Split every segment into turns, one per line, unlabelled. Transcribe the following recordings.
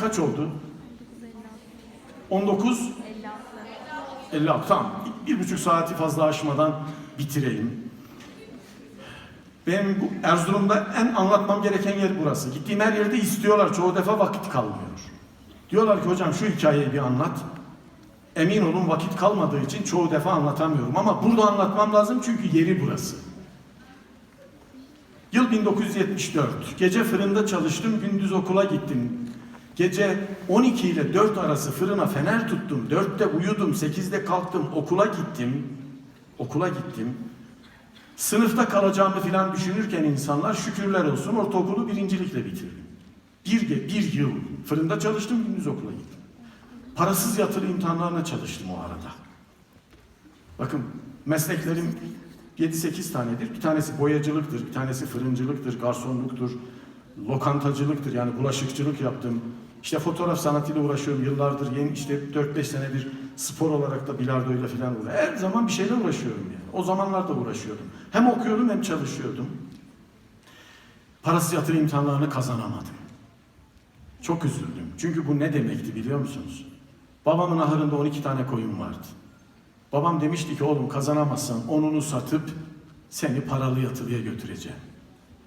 Kaç oldu? 19 56 tamam. Bir buçuk saati fazla aşmadan bitireyim. Benim bu Erzurum'da en anlatmam gereken yer burası. Gittiğim her yerde istiyorlar. Çoğu defa vakit kalmıyor. Diyorlar ki hocam şu hikayeyi bir anlat. Emin olun vakit kalmadığı için çoğu defa anlatamıyorum. Ama burada anlatmam lazım çünkü yeri burası. Yıl 1974. Gece fırında çalıştım, gündüz okula gittim. Gece 12 ile 4 arası fırına fener tuttum. 4'te uyudum, 8'de kalktım, okula gittim. Okula gittim. Sınıfta kalacağımı filan düşünürken insanlar şükürler olsun ortaokulu birincilikle bitirdim. Bir, ge- bir yıl fırında çalıştım, gündüz okula gittim. Parasız yatılı imtihanlarına çalıştım o arada. Bakın mesleklerim 7-8 tanedir. Bir tanesi boyacılıktır, bir tanesi fırıncılıktır, garsonluktur, lokantacılıktır yani bulaşıkçılık yaptım. İşte fotoğraf sanatıyla uğraşıyorum yıllardır. Yeni işte 4-5 senedir spor olarak da bilardoyla falan uğraşıyorum. Her zaman bir şeyle uğraşıyorum yani. O zamanlar da uğraşıyordum. Hem okuyordum hem çalışıyordum. Parasız yatırım imtihanlarını kazanamadım. Çok üzüldüm. Çünkü bu ne demekti biliyor musunuz? Babamın ahırında 12 tane koyun vardı. Babam demişti ki oğlum kazanamazsan onunu satıp seni paralı yatılıya götüreceğim.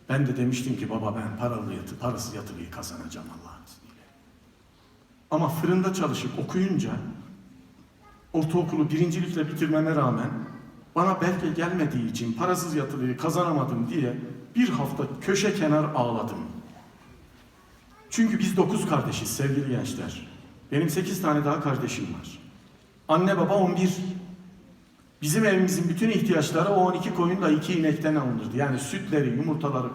Ben de demiştim ki baba ben paralı yatı, parasız yatılıyı kazanacağım Allah'ın. Ama fırında çalışıp okuyunca ortaokulu birincilikle bitirmeme rağmen bana belge gelmediği için parasız yatılıyı kazanamadım diye bir hafta köşe kenar ağladım. Çünkü biz dokuz kardeşiz sevgili gençler. Benim sekiz tane daha kardeşim var. Anne baba on bir. Bizim evimizin bütün ihtiyaçları o 12 koyunla iki inekten alınırdı. Yani sütleri, yumurtaları,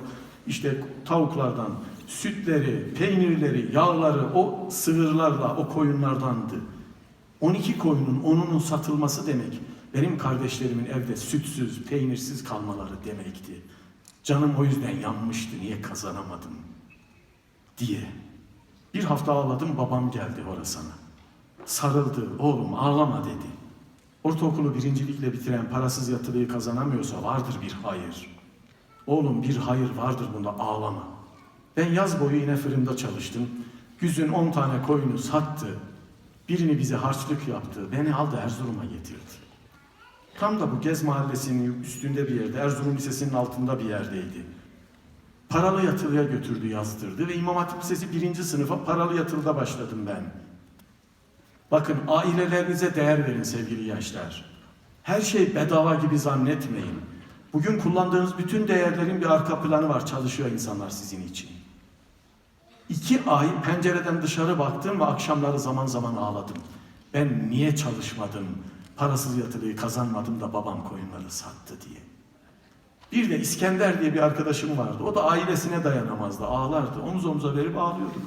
işte tavuklardan, sütleri, peynirleri, yağları o sığırlarla, o koyunlardandı. 12 koyunun onunun satılması demek benim kardeşlerimin evde sütsüz, peynirsiz kalmaları demekti. Canım o yüzden yanmıştı. Niye kazanamadım diye. Bir hafta ağladım babam geldi orasına. Sarıldı. Oğlum ağlama dedi. Ortaokulu birincilikle bitiren parasız yatılıyı kazanamıyorsa vardır bir hayır. Oğlum bir hayır vardır bunda ağlama. Ben yaz boyu yine fırında çalıştım. Güzün 10 tane koyunu sattı. Birini bize harçlık yaptı. Beni aldı Erzurum'a getirdi. Tam da bu Gez Mahallesi'nin üstünde bir yerde, Erzurum Lisesi'nin altında bir yerdeydi. Paralı yatılıya götürdü, yazdırdı ve İmam Hatip Lisesi birinci sınıfa paralı yatılıda başladım ben. Bakın ailelerinize değer verin sevgili gençler. Her şey bedava gibi zannetmeyin. Bugün kullandığınız bütün değerlerin bir arka planı var. Çalışıyor insanlar sizin için. İki ay pencereden dışarı baktım ve akşamları zaman zaman ağladım. Ben niye çalışmadım, parasız yatırıyı kazanmadım da babam koyunları sattı diye. Bir de İskender diye bir arkadaşım vardı. O da ailesine dayanamazdı, ağlardı. Omuz omuza verip ağlıyorduk.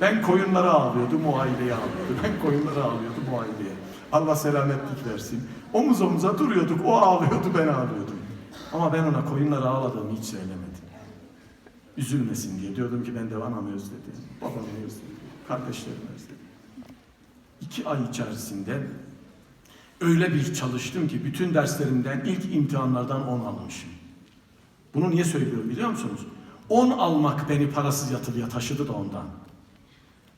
Ben koyunlara ağlıyordum, o aileye ağlıyordu. Ben koyunlara ağlıyordum, o aileye. Allah selametlik versin. Omuz omuza duruyorduk, o ağlıyordu, ben ağlıyordum. Ama ben ona koyunlara ağladığımı hiç söylemedim. Üzülmesin diye. Diyordum ki ben de anamı özledim, babamı özledim, kardeşlerimi özledim. İki ay içerisinde öyle bir çalıştım ki bütün derslerimden ilk imtihanlardan 10 almışım. Bunu niye söylüyorum biliyor musunuz? 10 almak beni parasız yatılıya taşıdı da ondan.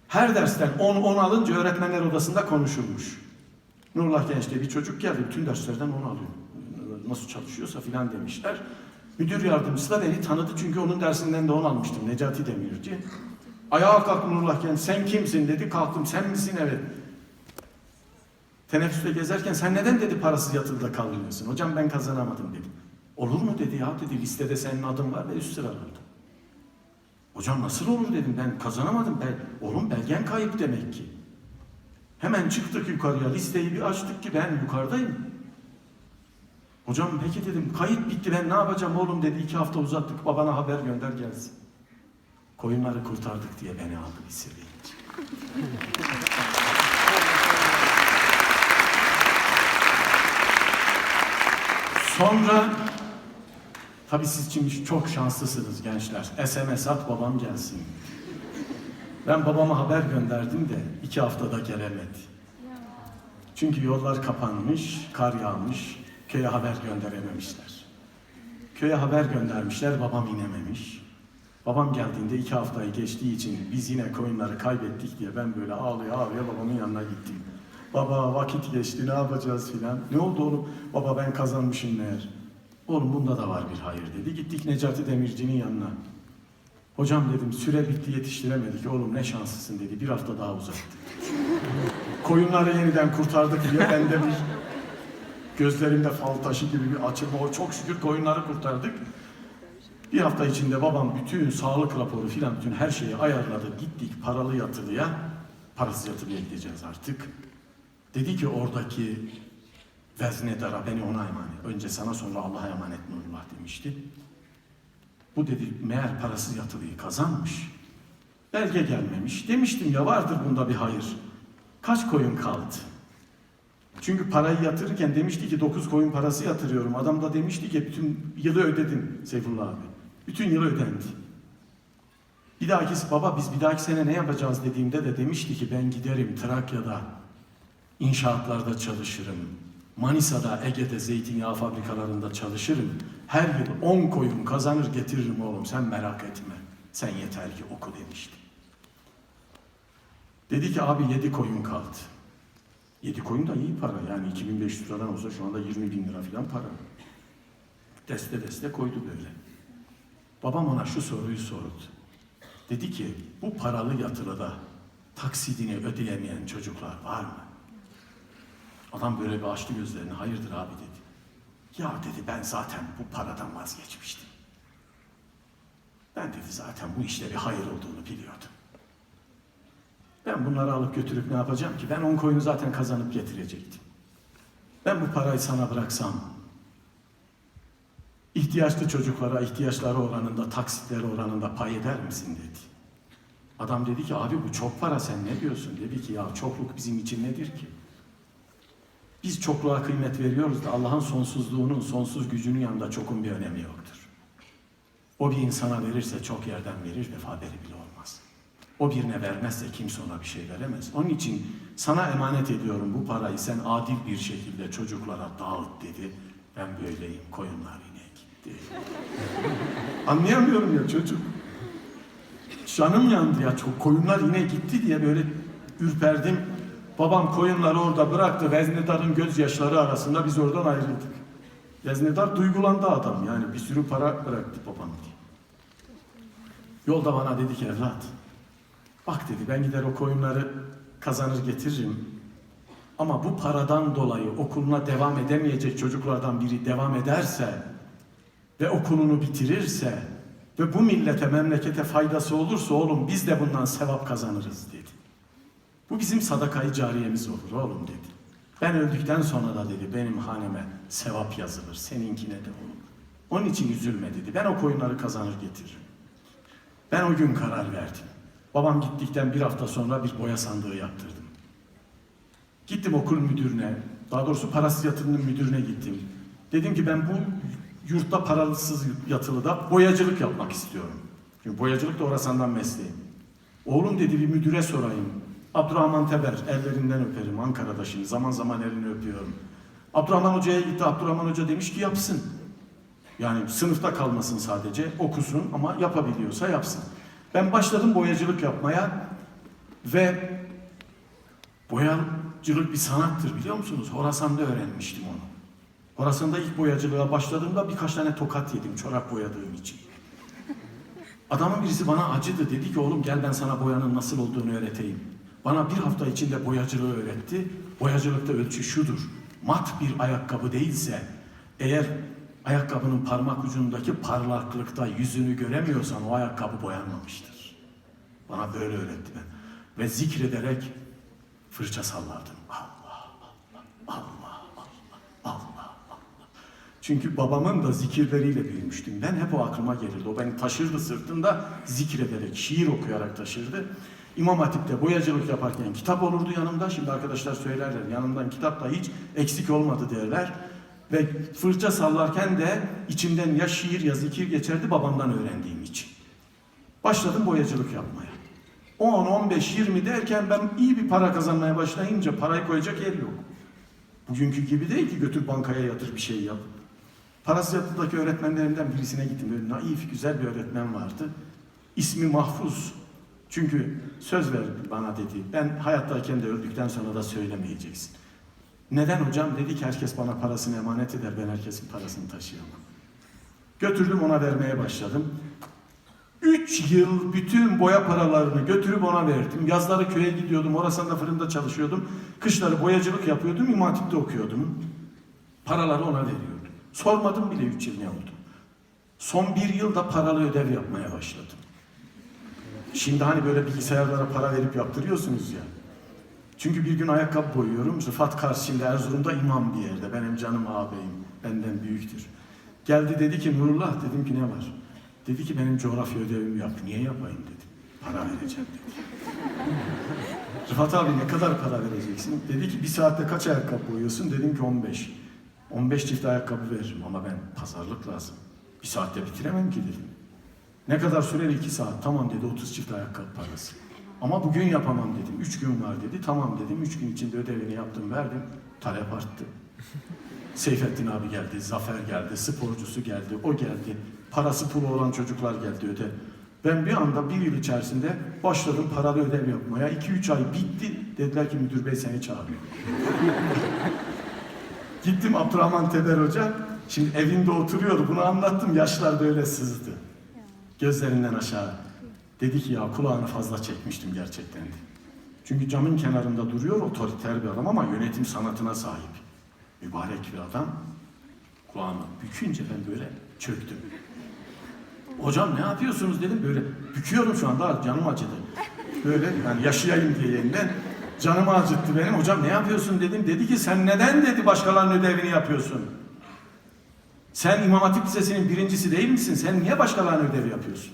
Her dersten 10 10 alınca öğretmenler odasında konuşulmuş. Nurullah Genç diye bir çocuk geldi bütün derslerden 10 alıyor. Nasıl çalışıyorsa filan demişler. Müdür yardımcısı da beni tanıdı çünkü onun dersinden de 10 almıştım Necati Demirci. Ayağa kalktı Nurullah sen kimsin dedi kalktım sen misin evet. Teneffüste gezerken sen neden dedi parasız yatılıda kalıyorsun? Hocam ben kazanamadım dedi. Olur mu dedi ya dedi listede senin adın var ve üst sıralarda. Hocam nasıl olur dedim ben kazanamadım. Ben, oğlum belgen kayıp demek ki. Hemen çıktık yukarıya listeyi bir açtık ki ben yukarıdayım. Hocam peki dedim kayıt bitti ben ne yapacağım oğlum dedi iki hafta uzattık babana haber gönder gelsin. Koyunları kurtardık diye beni aldı liseye. Sonra tabii siz için çok şanslısınız gençler. SMS at babam gelsin. Ben babama haber gönderdim de iki haftada gelemedi. Çünkü yollar kapanmış, kar yağmış, köye haber gönderememişler. Köye haber göndermişler, babam inememiş. Babam geldiğinde iki haftayı geçtiği için biz yine koyunları kaybettik diye ben böyle ağlıyor ağlıyor babamın yanına gittim. Baba vakit geçti ne yapacağız filan. Ne oldu oğlum? Baba ben kazanmışım meğer. Oğlum bunda da var bir hayır dedi. Gittik Necati Demirci'nin yanına. Hocam dedim süre bitti yetiştiremedik. Oğlum ne şanslısın dedi. Bir hafta daha uzattı. Koyunları yeniden kurtardık diye ben de bir gözlerimde fal taşı gibi bir açılma. O çok şükür koyunları kurtardık. Bir hafta içinde babam bütün sağlık raporu filan bütün her şeyi ayarladı. Gittik paralı yatılıya. Parasız yatılıya gideceğiz artık. Dedi ki oradaki veznedara beni ona emanet. Önce sana sonra Allah'a emanet Nurullah demişti. Bu dedi meğer parasız yatılıyı kazanmış. Belge gelmemiş. Demiştim ya vardır bunda bir hayır. Kaç koyun kaldı? Çünkü parayı yatırırken demişti ki 9 koyun parası yatırıyorum. Adam da demişti ki bütün yılı ödedin Seyfullah abi. Bütün yılı ödendi. Bir dahaki baba biz bir dahaki sene ne yapacağız dediğimde de demişti ki ben giderim Trakya'da inşaatlarda çalışırım. Manisa'da, Ege'de zeytinyağı fabrikalarında çalışırım. Her yıl 10 koyun kazanır getiririm oğlum sen merak etme. Sen yeter ki oku demişti. Dedi ki abi 7 koyun kaldı. 7 koyun da iyi para yani 2500 liradan olsa şu anda 20 bin lira falan para. Deste deste koydu böyle. Babam ona şu soruyu sordu. Dedi ki bu paralı yatılıda taksidini ödeyemeyen çocuklar var mı? Adam böyle bir açtı gözlerini. Hayırdır abi dedi. Ya dedi ben zaten bu paradan vazgeçmiştim. Ben dedi zaten bu işte bir hayır olduğunu biliyordum. Ben bunları alıp götürüp ne yapacağım ki? Ben on koyunu zaten kazanıp getirecektim. Ben bu parayı sana bıraksam, ihtiyaçlı çocuklara ihtiyaçları oranında, taksitleri oranında pay eder misin dedi. Adam dedi ki abi bu çok para sen ne diyorsun? Dedi ki ya çokluk bizim için nedir ki? Biz çokluğa kıymet veriyoruz da Allah'ın sonsuzluğunun, sonsuz gücünün yanında çokun bir önemi yoktur. O bir insana verirse çok yerden verir ve haberi bile. O birine vermezse kimse ona bir şey veremez. Onun için sana emanet ediyorum bu parayı sen adil bir şekilde çocuklara dağıt dedi. Ben böyleyim koyunlar yine gitti. Anlayamıyorum ya çocuk. Canım yandı ya çok koyunlar yine gitti diye böyle ürperdim. Babam koyunları orada bıraktı. Veznedar'ın gözyaşları arasında biz oradan ayrıldık. Veznedar duygulandı adam yani bir sürü para bıraktı babam diye. Yolda bana dedi ki evlat bak dedi ben gider o koyunları kazanır getiririm. Ama bu paradan dolayı okuluna devam edemeyecek çocuklardan biri devam ederse ve okulunu bitirirse ve bu millete memlekete faydası olursa oğlum biz de bundan sevap kazanırız dedi. Bu bizim sadakayı cariyemiz olur oğlum dedi. Ben öldükten sonra da dedi benim haneme sevap yazılır, seninkine de olur. Onun için üzülme dedi. Ben o koyunları kazanır getiririm. Ben o gün karar verdim. Babam gittikten bir hafta sonra bir boya sandığı yaptırdım. Gittim okul müdürüne, daha doğrusu parasız yatırımın müdürüne gittim. Dedim ki ben bu yurtta parasız yatılıda boyacılık yapmak istiyorum. Çünkü boyacılık da Orasan'dan mesleğim. Oğlum dedi bir müdüre sorayım. Abdurrahman Teber ellerinden öperim Ankara'da şimdi zaman zaman elini öpüyorum. Abdurrahman Hoca'ya gitti. Abdurrahman Hoca demiş ki yapsın. Yani sınıfta kalmasın sadece okusun ama yapabiliyorsa yapsın. Ben başladım boyacılık yapmaya ve boyacılık bir sanattır biliyor musunuz? Horasan'da öğrenmiştim onu. Horasan'da ilk boyacılığa başladığımda birkaç tane tokat yedim çorap boyadığım için. Adamın birisi bana acıdı dedi ki oğlum gel ben sana boyanın nasıl olduğunu öğreteyim. Bana bir hafta içinde boyacılığı öğretti. Boyacılıkta ölçü şudur. Mat bir ayakkabı değilse eğer ayakkabının parmak ucundaki parlaklıkta yüzünü göremiyorsan o ayakkabı boyanmamıştır. Bana böyle öğretti ben. Ve zikrederek fırça sallardım. Allah, Allah, Allah, Allah, Allah, Allah. Çünkü babamın da zikirleriyle büyümüştüm. Ben hep o aklıma gelirdi. O beni taşırdı sırtında zikrederek, şiir okuyarak taşırdı. İmam Hatip'te boyacılık yaparken kitap olurdu yanımda. Şimdi arkadaşlar söylerler yanımdan kitap da hiç eksik olmadı derler. Ve fırça sallarken de içimden ya şiir ya zikir geçerdi babamdan öğrendiğim için. Başladım boyacılık yapmaya. 10, 15, 20 derken ben iyi bir para kazanmaya başlayınca parayı koyacak yer yok. Bugünkü gibi değil ki götür bankaya yatır bir şey yap. Parasız yatıldaki öğretmenlerimden birisine gittim. Böyle naif, güzel bir öğretmen vardı. İsmi mahfuz. Çünkü söz ver bana dedi. Ben hayattayken de öldükten sonra da söylemeyeceksin. Neden hocam? Dedi ki herkes bana parasını emanet eder. Ben herkesin parasını taşıyamam. Götürdüm ona vermeye başladım. Üç yıl bütün boya paralarını götürüp ona verdim. Yazları köye gidiyordum. Orasında fırında çalışıyordum. Kışları boyacılık yapıyordum. İmam Hatip'te okuyordum. Paraları ona veriyordum. Sormadım bile üç yıl ne oldu. Son bir yılda paralı ödev yapmaya başladım. Şimdi hani böyle bilgisayarlara para verip yaptırıyorsunuz ya. Çünkü bir gün ayakkabı boyuyorum. Rıfat karşısında Erzurum'da imam bir yerde. Benim canım ağabeyim. Benden büyüktür. Geldi dedi ki Nurullah dedim ki ne var? Dedi ki benim coğrafya ödevimi yap. Niye yapayım dedim. Para vereceğim dedi. Rıfat abi ne kadar para vereceksin? Dedi ki bir saatte kaç ayakkabı boyuyorsun? Dedim ki 15. 15 çift ayakkabı veririm ama ben pazarlık lazım. Bir saatte bitiremem ki dedim. Ne kadar sürer? 2 saat. Tamam dedi 30 çift ayakkabı parası. Ama bugün yapamam dedim. 3 gün var dedi. Tamam dedim. 3 gün içinde ödevini yaptım verdim. Talep arttı. Seyfettin abi geldi, Zafer geldi, sporcusu geldi, o geldi. Parası pulu olan çocuklar geldi öde. Ben bir anda bir yıl içerisinde başladım paralı ödev yapmaya. 2-3 ay bitti. Dediler ki müdür bey seni çağırıyor. Gittim Abdurrahman Teber Hoca. Şimdi evinde oturuyordu. Bunu anlattım. Yaşlar böyle sızdı. Gözlerinden aşağı. Dedi ki ya kulağını fazla çekmiştim gerçekten. Çünkü camın kenarında duruyor otoriter bir adam ama yönetim sanatına sahip. Mübarek bir adam. Kulağımı bükünce ben böyle çöktüm. Hocam ne yapıyorsunuz dedim böyle büküyorum şu anda canım acıdı. Böyle yani yaşayayım diye yeniden canımı acıttı benim. Hocam ne yapıyorsun dedim. Dedi ki sen neden dedi başkalarının ödevini yapıyorsun? Sen İmam Hatip Lisesi'nin birincisi değil misin? Sen niye başkalarının ödevi yapıyorsun?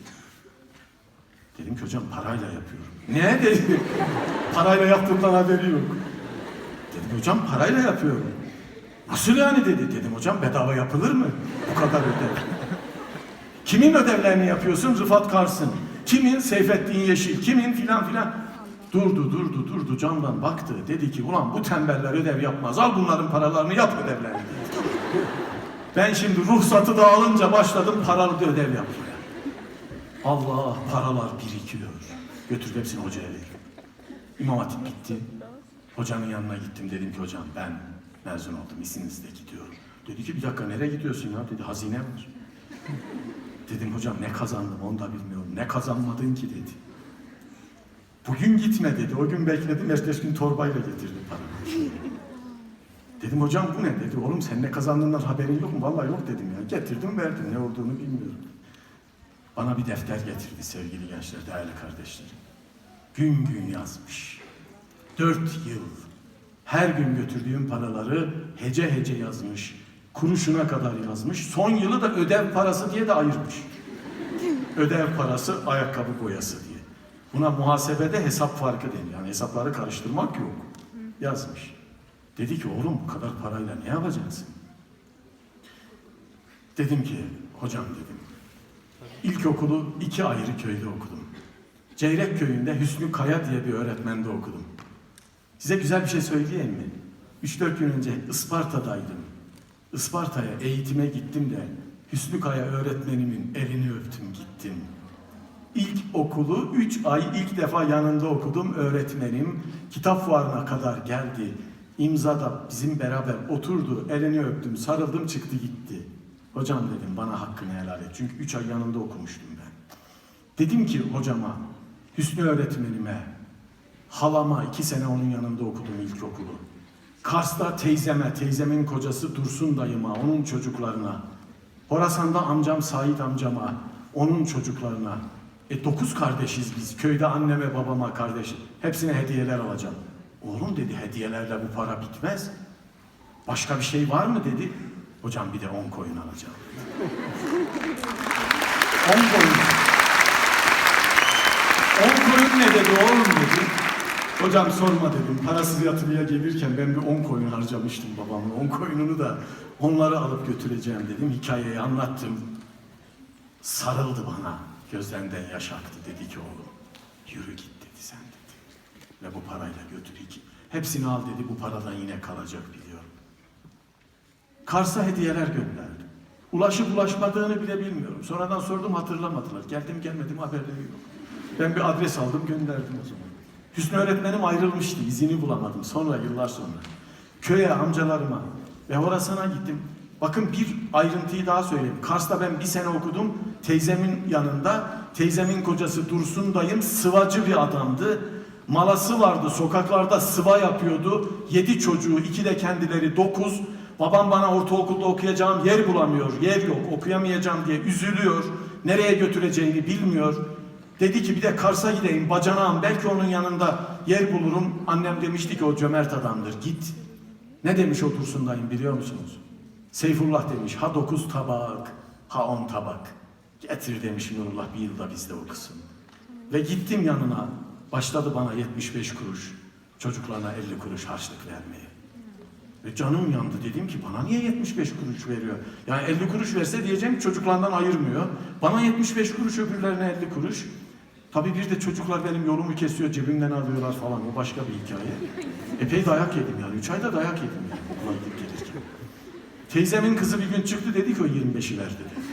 Dedim ki hocam parayla yapıyorum. Ne dedi? parayla yaptığımdan haberi yok. Dedim hocam parayla yapıyorum. Nasıl yani dedi. Dedim hocam bedava yapılır mı? Bu kadar ödev. Kimin ödevlerini yapıyorsun? Rıfat Kars'ın. Kimin? Seyfettin Yeşil. Kimin filan filan. Durdu durdu durdu camdan baktı. Dedi ki ulan bu tembeller ödev yapmaz. Al bunların paralarını yap ödevlerini. Ben şimdi ruhsatı da alınca başladım paralı ödev yapmaya. Allah paralar birikiyor. Götür hepsini hocaya ver. İmam Hatip gitti. Hocanın yanına gittim. Dedim ki hocam ben mezun oldum. İzninizle gidiyorum. Dedi ki bir dakika nereye gidiyorsun ya? Dedi hazine var. Dedim hocam ne kazandım onu da bilmiyorum. Ne kazanmadın ki dedi. Bugün gitme dedi. O gün bekledim. Ertesi gün torbayla getirdi paramı. Dedim hocam bu ne dedi. Oğlum sen ne kazandığından haberin yok mu? Vallahi yok dedim ya. Getirdim verdim. Ne olduğunu bilmiyorum. Bana bir defter getirdi sevgili gençler, değerli kardeşlerim. Gün gün yazmış. Dört yıl. Her gün götürdüğüm paraları hece hece yazmış. Kuruşuna kadar yazmış. Son yılı da ödev parası diye de ayırmış. Ödev parası, ayakkabı boyası diye. Buna muhasebede hesap farkı deniyor. Yani hesapları karıştırmak yok. Yazmış. Dedi ki oğlum bu kadar parayla ne yapacaksın? Dedim ki hocam dedim. İlkokulu iki ayrı köyde okudum. Ceyrek köyünde Hüsnü Kaya diye bir öğretmende okudum. Size güzel bir şey söyleyeyim mi? 3-4 gün önce Isparta'daydım. Isparta'ya eğitime gittim de Hüsnü Kaya öğretmenimin elini öptüm gittim. İlk okulu 3 ay ilk defa yanında okudum öğretmenim. Kitap fuarına kadar geldi. İmzada bizim beraber oturdu. Elini öptüm, sarıldım çıktı gitti. Hocam dedim bana hakkını helal et. Çünkü 3 ay yanında okumuştum ben. Dedim ki hocama, Hüsnü öğretmenime, halama iki sene onun yanında okudum ilkokulu. Kars'ta teyzeme, teyzemin kocası Dursun dayıma, onun çocuklarına. Horasan'da amcam Sait amcama, onun çocuklarına. E dokuz kardeşiz biz. Köyde anneme, babama, kardeş. Hepsine hediyeler alacağım. Oğlum dedi hediyelerle bu para bitmez. Başka bir şey var mı dedi. Hocam bir de on koyun alacağım. on koyun. On koyun ne dedi oğlum dedi. Hocam sorma dedim. Parasız yatırıya gelirken ben bir on koyun harcamıştım babamın. On koyununu da onları alıp götüreceğim dedim. Hikayeyi anlattım. Sarıldı bana. Gözlerinden yaş aktı. Dedi ki oğlum yürü git dedi sen dedi. Ve bu parayla götür. Hepsini al dedi. Bu paradan yine kalacak biliyorum. Kars'a hediyeler gönderdi. Ulaşıp ulaşmadığını bile bilmiyorum. Sonradan sordum hatırlamadılar. Geldim gelmedim haberleri yok. Ben bir adres aldım gönderdim o zaman. Hüsnü öğretmenim ayrılmıştı. izini bulamadım. Sonra yıllar sonra. Köye amcalarıma ve Horasan'a gittim. Bakın bir ayrıntıyı daha söyleyeyim. Kars'ta ben bir sene okudum. Teyzemin yanında. Teyzemin kocası Dursun dayım sıvacı bir adamdı. Malası vardı. Sokaklarda sıva yapıyordu. Yedi çocuğu, iki de kendileri dokuz. Babam bana ortaokulda okuyacağım yer bulamıyor. Yer yok. Okuyamayacağım diye üzülüyor. Nereye götüreceğini bilmiyor. Dedi ki bir de Kars'a gideyim bacanağım belki onun yanında yer bulurum. Annem demişti ki o cömert adamdır git. Ne demiş o dayım biliyor musunuz? Seyfullah demiş ha dokuz tabak ha on tabak. Getir demiş Nurullah bir yılda bizde okusun. Ve gittim yanına başladı bana 75 kuruş çocuklarına 50 kuruş harçlık vermeye. Ve canım yandı dedim ki bana niye 75 kuruş veriyor? Yani 50 kuruş verse diyeceğim ki çocuklardan ayırmıyor. Bana 75 kuruş öbürlerine 50 kuruş. Tabii bir de çocuklar benim yolumu kesiyor cebimden alıyorlar falan o başka bir hikaye. Epey dayak yedim yani. 3 ayda dayak yedim yani okula gidip gelirken. Teyzemin kızı bir gün çıktı dedi ki o 25'i ver dedi.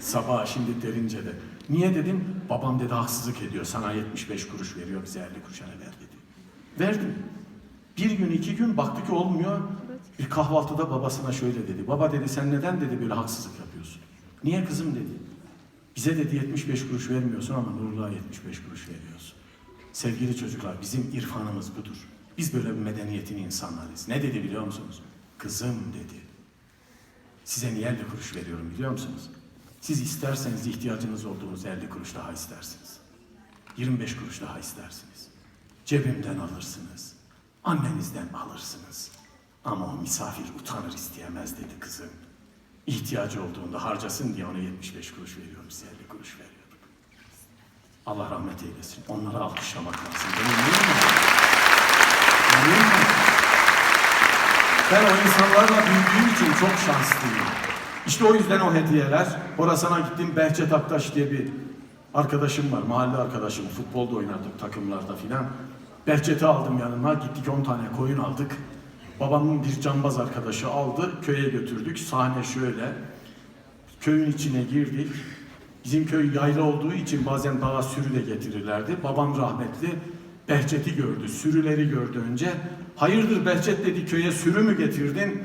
Sabah şimdi derince de. Niye dedim? Babam dedi haksızlık ediyor. Sana 75 kuruş veriyor bize 50 kuruşa ver dedi. Verdim. Bir gün iki gün baktı ki olmuyor. Bir kahvaltıda babasına şöyle dedi. Baba dedi sen neden dedi böyle haksızlık yapıyorsun? Niye kızım dedi. Bize dedi 75 kuruş vermiyorsun ama Nurullah'a 75 kuruş veriyorsun. Sevgili çocuklar bizim irfanımız budur. Biz böyle bir medeniyetin insanlarıyız. Ne dedi biliyor musunuz? Kızım dedi. Size niye 50 kuruş veriyorum biliyor musunuz? Siz isterseniz ihtiyacınız olduğunuz 50 kuruş daha istersiniz. 25 kuruş daha istersiniz. Cebimden alırsınız. Annenizden alırsınız. Ama o misafir utanır isteyemez dedi kızım. İhtiyacı olduğunda harcasın diye ona 75 kuruş veriyorum, size 50 kuruş veriyorum. Allah rahmet eylesin. Onları alkışlamak lazım. Benim? Ben o insanlarla büyüdüğüm için çok şanslıyım. İşte o yüzden o hediyeler. Horasan'a gittim. Behçet Aktaş diye bir arkadaşım var. Mahalle arkadaşım. Futbolda oynardık takımlarda filan. Behçet'i aldım yanıma. Gittik 10 tane koyun aldık. Babamın bir cambaz arkadaşı aldı. Köye götürdük. Sahne şöyle. Köyün içine girdik. Bizim köy yayla olduğu için bazen dağa sürü de getirirlerdi. Babam rahmetli Behçet'i gördü, sürüleri gördü önce. Hayırdır Behçet dedi köye sürü mü getirdin?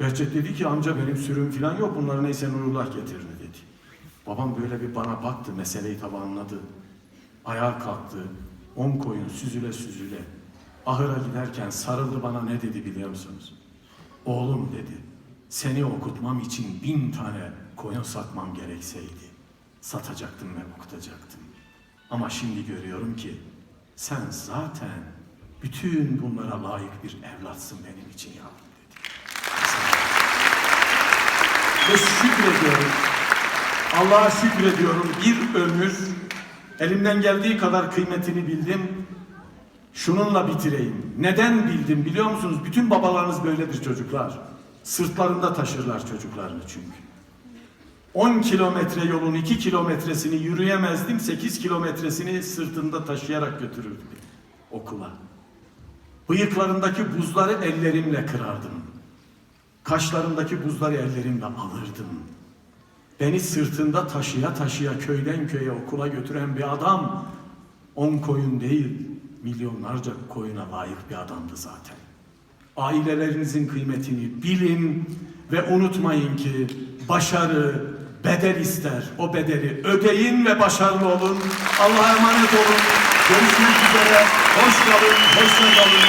Behçet dedi ki amca benim sürüm falan yok bunları neyse Nurullah getirdi dedi. Babam böyle bir bana baktı meseleyi tabi anladı. Ayağa kalktı. On koyun süzüle süzüle. Ahıra giderken sarıldı bana ne dedi biliyor musunuz? Oğlum dedi. Seni okutmam için bin tane koyun satmam gerekseydi. Satacaktım ve okutacaktım. Ama şimdi görüyorum ki sen zaten bütün bunlara layık bir evlatsın benim için yavrum dedi. Ve şükrediyorum. Allah'a şükrediyorum. Bir ömür elimden geldiği kadar kıymetini bildim. Şununla bitireyim. Neden bildim biliyor musunuz? Bütün babalarınız böyledir çocuklar. Sırtlarında taşırlar çocuklarını çünkü. 10 kilometre yolun 2 kilometresini yürüyemezdim. 8 kilometresini sırtında taşıyarak götürürdüm okula. Bıyıklarındaki buzları ellerimle kırardım. Kaşlarındaki buzları ellerimle alırdım. Beni sırtında taşıya taşıya köyden köye okula götüren bir adam on koyun değil milyonlarca koyuna layık bir adamdı zaten. Ailelerinizin kıymetini bilin ve unutmayın ki başarı bedel ister. O bedeli ödeyin ve başarılı olun. Allah'a emanet olun. Görüşmek üzere. Hoş kalın, hoşça kalın.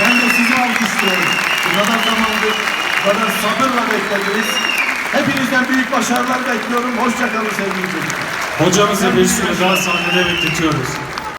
Ben de sizi alkışlıyorum. Bu kadar zamandır, kadar sabırla beklediniz. Hepinizden büyük başarılar bekliyorum. Hoşça kalın sevgili çocuklar.
Hocamızı bir süre daha sahnede bekletiyoruz.